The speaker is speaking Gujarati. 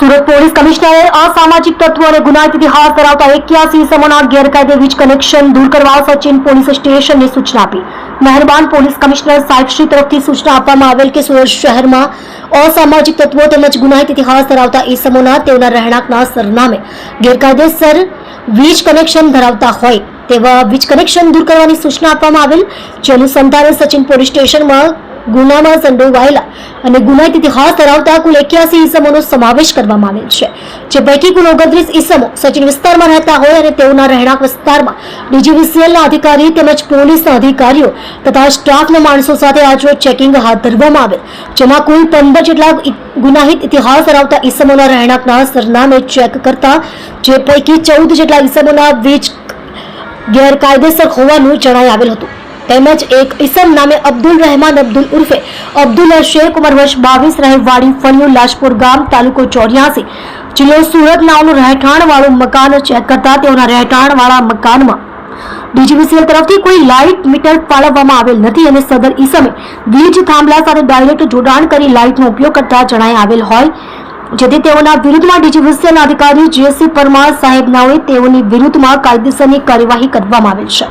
સુરત પોલીસ કમિશનરે અસામાજિક તત્વો અને ગુનાહિત ઇતિહાસ ધરાવતા એક્યાસી સમોના ગેરકાયદે વીજ કનેક્શન દૂર કરવા સચિન પોલીસ સ્ટેશનને સૂચના આપી. મહેરબાન પોલીસ કમિશનર સાહેબશ્રી તરફથી સૂચના આપવામાં આવેલ કે સુરત શહેરમાં અસામાજિક તત્વો તેમજ ગુનાહિત ઇતિહાસ ધરાવતા ઇસમોના તેઓના રહેણાંકના સરનામે ગેરકાયદેસર વીજ કનેક્શન ધરાવતા હોય તેવા વીજ કનેક્શન દૂર કરવાની સૂચના આપવામાં આવેલ. જેનું અનુસંધાને સચિન પોલીસ સ્ટેશનમાં ગુનામાં સંડોવાયેલા અને ગુનાહિત ઇતિહાસ ધરાવતા કુલ એક્યાસી ઇસમોનો સમાવેશ કરવામાં આવેલ છે. જે પૈકી કુલ ઓગણત્રીસ ઇસમો સચિન વિસ્તારમાં રહેતા હોય અને તેઓના રહેણાંક વિસ્તારમાં ડીજીવીસીએલના અધિકારી તેમજ પોલીસના અધિકારીઓ તથા સ્ટાફના માણસો સાથે આજરોજ ચેકિંગ હાથ ધરવામાં આવેલ, જેમાં કુલ પંદર જેટલા ગુનાહિત ઇતિહાસ ધરાવતા ઇસમોના રહેણાંકના સરનામે ચેક કરતા જે પૈકી ચૌદ જેટલા ઇસમોના વીજ ગેરકાયદેસર હોવાનું જણાઈ આવેલ હતું. તેમજ એક ઈસમ નામે અબ્દુલ રહેમાન અબ્દુલ ઉર્ફે અબ્દુલ શેખ ઉમર વર્ષ બાવીસ રહેવાડી ફળિયું, લાજપુર ગામ, તાલુકો ચોર્યાસી. જિલ્લો સુરત નામનું રહેઠાણવાળું મકાન ચેક કરતા તેઓના રહેઠાણવાળા મકાનમાં ડીજીવીસીએલ તરફથી કોઈ લાઇટ મીટર ફાળવવામાં આવેલ નથી અને સદર ઈસમે વીજ થાંભલા સાથે ડાયરેક્ટ જોડાણ કરી લાઇટનો ઉપયોગ કરતા જણાય આવેલ હોય. જેથી તેઓના વિરુદ્ધમાં ડીજીવીસીએલના અધિકારી જીએસસી પરમાર સાહેબ નાઓએ તેઓની વિરુદ્ધમાં કાયદેસરની કાર્યવાહી કરવામાં આવેલ છે.